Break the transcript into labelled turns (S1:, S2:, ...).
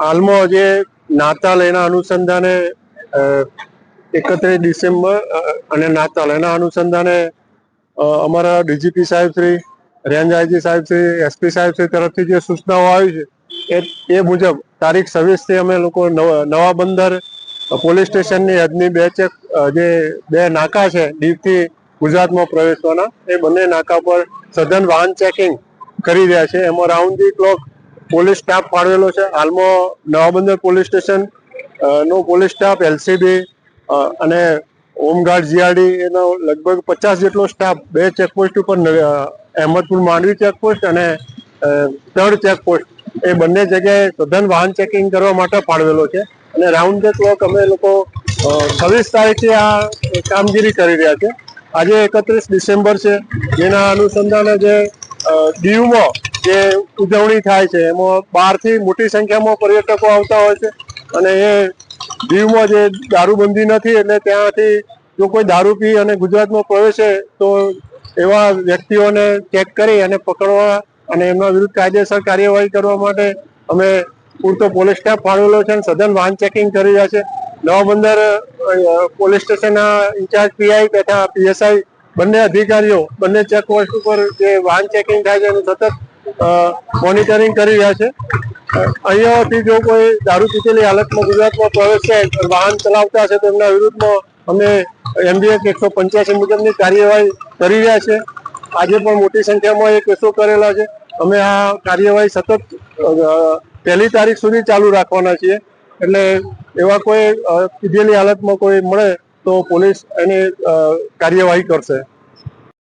S1: હાલમાં જે નાતાલ એના અનુસંધાને એકત્રીસ ડિસેમ્બર અને નાતાલ એના અનુસંધાને અમારા ડીજીપી સાહેબ શ્રી રેન્જ આઈજી સાહેબ શ્રી, એસપી સાહેબ શ્રી તરફથી જે સૂચનાઓ આવી છે, એ મુજબ તારીખ છવ્વીસથી અમે લોકો નવા બંદર પોલીસ સ્ટેશનની હદની બે ચેક જે બે નાકા છે, દીવથી ગુજરાતમાં પ્રવેશવાના, એ બંને નાકા પર સઘન વાહન ચેકિંગ કરી રહ્યા છે. એમાં round the clock police staff ફાળવેલો છે. હાલમાં નવાબંદર પોલીસ સ્ટેશન નો પોલીસ સ્ટાફ એલસીબી અને હોમગાર્ડ જીઆરડી એનો લગભગ પચાસ જેટલો સ્ટાફ બે ચેકપોસ્ટ ઉપર અહેમદપુર માંડવી ચેકપોસ્ટ અને થર્ડ ચેકપોસ્ટ એ બંને જગ્યાએ સઘન વાહન ચેકિંગ કરવા માટે ફાળવેલો છે. અને રાઉન્ડ ધ ક્લોક અમે લોકો છવ્વીસ તારીખથી આ કામગીરી કરી રહ્યા છે. આજે એકત્રીસ ડિસેમ્બર છે. જેના અનુસંધાને જે દીવમાં જે ઉજવણી થાય છે, એમાં બહારથી મોટી સંખ્યામાં પર્યટકો આવતા હોય છે અને એ દીવમાં જે દારૂબંધી નથી, એટલે ત્યાંથી જો કોઈ દારૂ પી અને ગુજરાતમાં પ્રવેશે, તો એવા વ્યક્તિઓને ચેક કરી અને પકડવા અને એમના વિરુદ્ધ કાયદેસર કાર્યવાહી કરવા માટે અમે પૂરતો પોલીસ સ્ટાફ ફાળવેલો છે અને સઘન વાહન ચેકિંગ કરી રહ્યા છે. નવા બંદર પોલીસ સ્ટેશનના ઇન્ચાર્જ પીઆઈ તથા પીએસઆઈ બંને અધિકારીઓ, બંને ચેકપોસ્ટ ઉપર જે વાહન ચેકિંગ થાય છે એનું સતત મોનિટરિંગ કરી રહ્યા છે. અહીંયાથી જો કોઈ દારૂ પીધેલી હાલતમાં ગુજરાતમાં પ્રવેશે વાહન ચલાવતા હશે એમના વિરુદ્ધમાં અમે એમબીએસ એકસો પંચ્યાસી મુજબની કાર્યવાહી કરી રહ્યા છે. આજે પણ મોટી સંખ્યામાં એ કેસો કરેલા છે. અમે આ કાર્યવાહી સતત પહેલી તારીખ સુધી ચાલુ રાખવાના છીએ. એટલે એવા કોઈ પીધેલી હાલતમાં કોઈ મળે તો પોલીસ એની કાર્યવાહી કરશે.